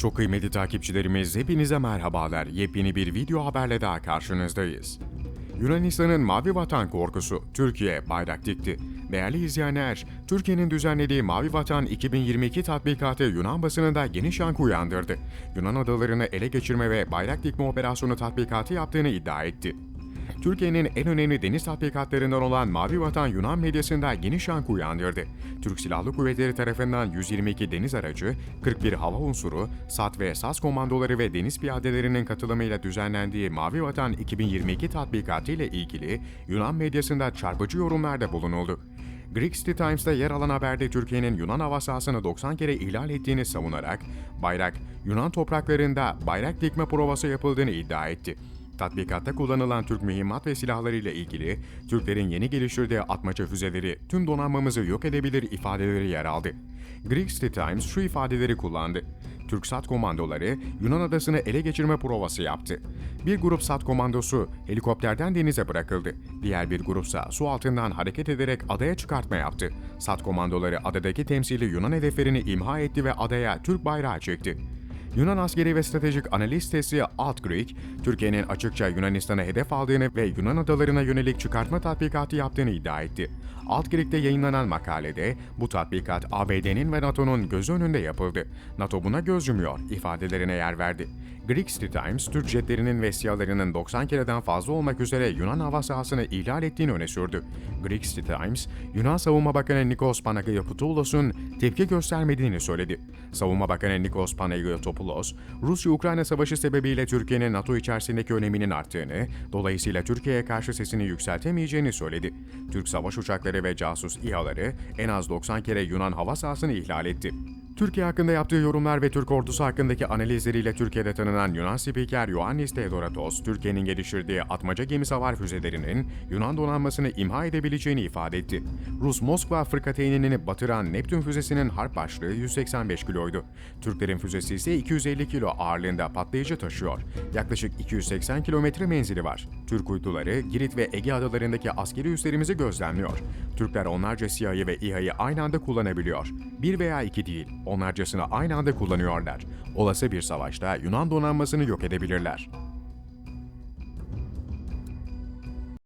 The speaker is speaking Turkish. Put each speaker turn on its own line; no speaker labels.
Çok kıymetli takipçilerimiz hepinize merhabalar. Yepyeni bir video haberle daha karşınızdayız. Yunanistan'ın Mavi Vatan korkusu Türkiye bayrak dikti. Değerli izleyenler, Türkiye'nin düzenlediği Mavi Vatan 2022 tatbikatı Yunan basınında geniş yankı uyandırdı. Yunan adalarını ele geçirme ve bayrak dikme operasyonu tatbikatı yaptığını iddia etti. Türkiye'nin en önemli deniz tatbikatlarından olan Mavi Vatan Yunan medyasında geniş yankı uyandırdı. Türk Silahlı Kuvvetleri tarafından 122 deniz aracı, 41 hava unsuru, SAT ve SAS komandoları ve deniz piyadelerinin katılımıyla düzenlendiği Mavi Vatan 2022 tatbikatı ile ilgili Yunan medyasında çarpıcı yorumlarda bulunuldu. Greek City Times'ta yer alan haberde Türkiye'nin Yunan hava sahasını 90 kere ihlal ettiğini savunarak, bayrak Yunan topraklarında bayrak dikme provası yapıldığını iddia etti. Tatbikatta kullanılan Türk mühimmat ve silahları ile ilgili Türklerin yeni geliştirdiği atmaca füzeleri tüm donanmamızı yok edebilir ifadeleri yer aldı. Greek City Times şu ifadeleri kullandı. Türk SAT komandoları Yunan adasını ele geçirme provası yaptı. Bir grup SAT komandosu helikopterden denize bırakıldı. Diğer bir grupsa su altından hareket ederek adaya çıkartma yaptı. SAT komandoları adadaki temsili Yunan hedeflerini imha etti ve adaya Türk bayrağı çekti. Yunan askeri ve stratejik analiz sitesi Alt Greek, Türkiye'nin açıkça Yunanistan'a hedef aldığını ve Yunan adalarına yönelik çıkartma tatbikatı yaptığını iddia etti. Alt Greek'te yayınlanan makalede bu tatbikat ABD'nin ve NATO'nun göz önünde yapıldı. NATO buna göz yumuyor ifadelerine yer verdi. Greek City Times, Türk jetlerinin ve siyalarının 90 kereden fazla olmak üzere Yunan hava sahasını ihlal ettiğini öne sürdü. Greek City Times, Yunan Savunma Bakanı Nikos Panagiotopoulos tepki göstermediğini söyledi. Savunma Bakanı Nikos Panagiotopoulos, Rusya-Ukrayna savaşı sebebiyle Türkiye'nin NATO içerisindeki öneminin arttığını, dolayısıyla Türkiye'ye karşı sesini yükseltemeyeceğini söyledi. Türk savaş uçakları ve casus İHA'ları en az 90 kere Yunan hava sahasını ihlal etti. Türkiye hakkında yaptığı yorumlar ve Türk ordusu hakkındaki analizleriyle Türkiye'de tanınan Yunan spiker Ioannis Theodoratos, Türkiye'nin geliştirdiği atmaca gemi savar füzelerinin Yunan donanmasını imha edebileceğini ifade etti. Rus Moskva fırkateynini batıran Neptün füzesinin harp başlığı 185 kiloydu. Türklerin füzesi ise 250 kilo ağırlığında patlayıcı taşıyor. Yaklaşık 280 kilometre menzili var. Türk uyduları Girit ve Ege adalarındaki askeri üslerimizi gözlemliyor. Türkler onlarca SİHA'yı ve İHA'yı aynı anda kullanabiliyor. Bir veya iki değil, onlarcasını aynı anda kullanıyorlar. Olası bir savaşta Yunan donanmasını yok edebilirler.